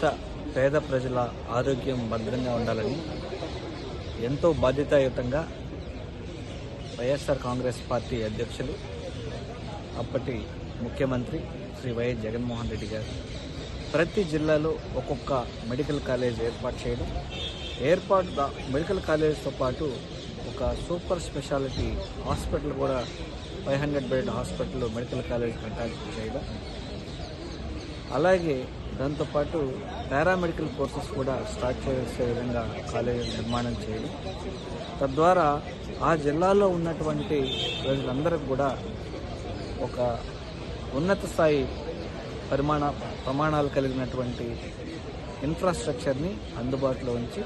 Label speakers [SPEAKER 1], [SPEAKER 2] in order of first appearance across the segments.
[SPEAKER 1] రాష్ట్ర పేద ప్రజల ఆరోగ్యం భద్రంగా ఉండాలని ఎంతో బాధ్యతాయుతంగా వైఎస్ఆర్ కాంగ్రెస్ పార్టీ అధ్యక్షులు అప్పటి ముఖ్యమంత్రి శ్రీ వైఎస్ జగన్మోహన్ రెడ్డి గారు ప్రతి జిల్లాలో ఒక్కొక్క మెడికల్ కాలేజ్ ఏర్పాటు చేయడం ఏర్పాటు మెడికల్ కాలేజ్తో పాటు ఒక సూపర్ స్పెషాలిటీ హాస్పిటల్ కూడా five hundred bed hospital medical college కట్టాలి చేయడం అలాగే దాంతోపాటు పారామెడికల్ కోర్సెస్ కూడా స్టార్ట్ చేసే విధంగా కాలేజీ నిర్మాణం చేయడం. తద్వారా ఆ జిల్లాలో ఉన్నటువంటి ప్రజలందరికీ కూడా ఒక ఉన్నత స్థాయి పరిమాణ ప్రమాణాలు కలిగినటువంటి ఇన్ఫ్రాస్ట్రక్చర్ని అందుబాటులో ఉంచి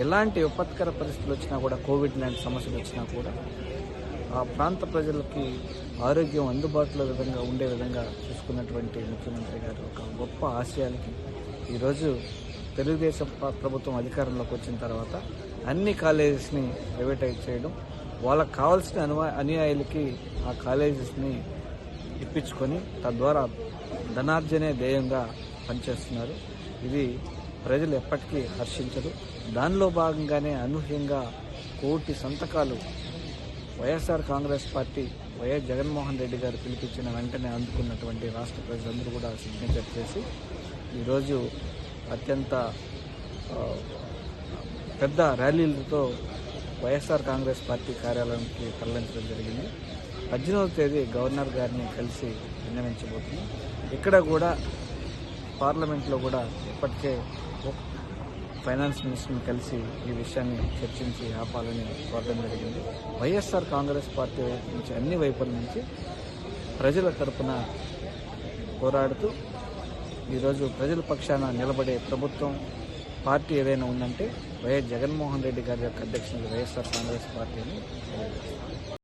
[SPEAKER 1] ఎలాంటి విపత్కర పరిస్థితులు వచ్చినా కూడా కోవిడ్ లాంటి సమస్యలు వచ్చినా కూడా ఆ ప్రాంత ప్రజలకి ఆరోగ్యం అందుబాటులో విధంగా ఉండే విధంగా చూసుకున్నటువంటి ముఖ్యమంత్రి గారు ఒక గొప్ప ఆశయాలకి ఈరోజు తెలుగుదేశం ప్రభుత్వం అధికారంలోకి వచ్చిన తర్వాత అన్ని కాలేజెస్ని ప్రైవేటైజ్ చేయడం వాళ్ళకి కావాల్సిన అనువా అనుయాయులకి ఆ కాలేజెస్ని ఇప్పించుకొని తద్వారా ధనార్జనే ధ్యేయంగా పనిచేస్తున్నారు. ఇది ప్రజలు ఎప్పటికీ హర్షించరు. దానిలో భాగంగానే అనూహ్యంగా కోటి సంతకాలు YSR Congress party YS Jaganmohan Reddy గారు పిలిపించిన వెంటనే అందుకున్నటువంటి రాష్ట్ర ప్రజలందరూ కూడా సిగ్నేచర్ చేసి ఈరోజు అత్యంత పెద్ద ర్యాలీలతో వైఎస్ఆర్ కాంగ్రెస్ పార్టీ కార్యాలయానికి తరలించడం జరిగింది. పద్దెనిమిదవ తేదీ గవర్నర్ గారిని కలిసి విన్నవించబోతుంది ఇక్కడ కూడా పార్లమెంట్లో కూడా ఇప్పటికే ఫైనాన్స్ మినిస్టర్ని కలిసి ఈ విషయాన్ని చర్చించి ఆపాలని కోరడం జరిగింది. వైఎస్ఆర్ కాంగ్రెస్ పార్టీ వైపు నుంచి అన్ని వైపుల నుంచి ప్రజల తరపున పోరాడుతూ ఈరోజు ప్రజల పక్షాన నిలబడే ప్రభుత్వం పార్టీ ఏదైనా ఉందంటే వైఎస్ జగన్మోహన్ రెడ్డి గారి యొక్క అధ్యక్షుడు వైఎస్ఆర్ కాంగ్రెస్ పార్టీ అని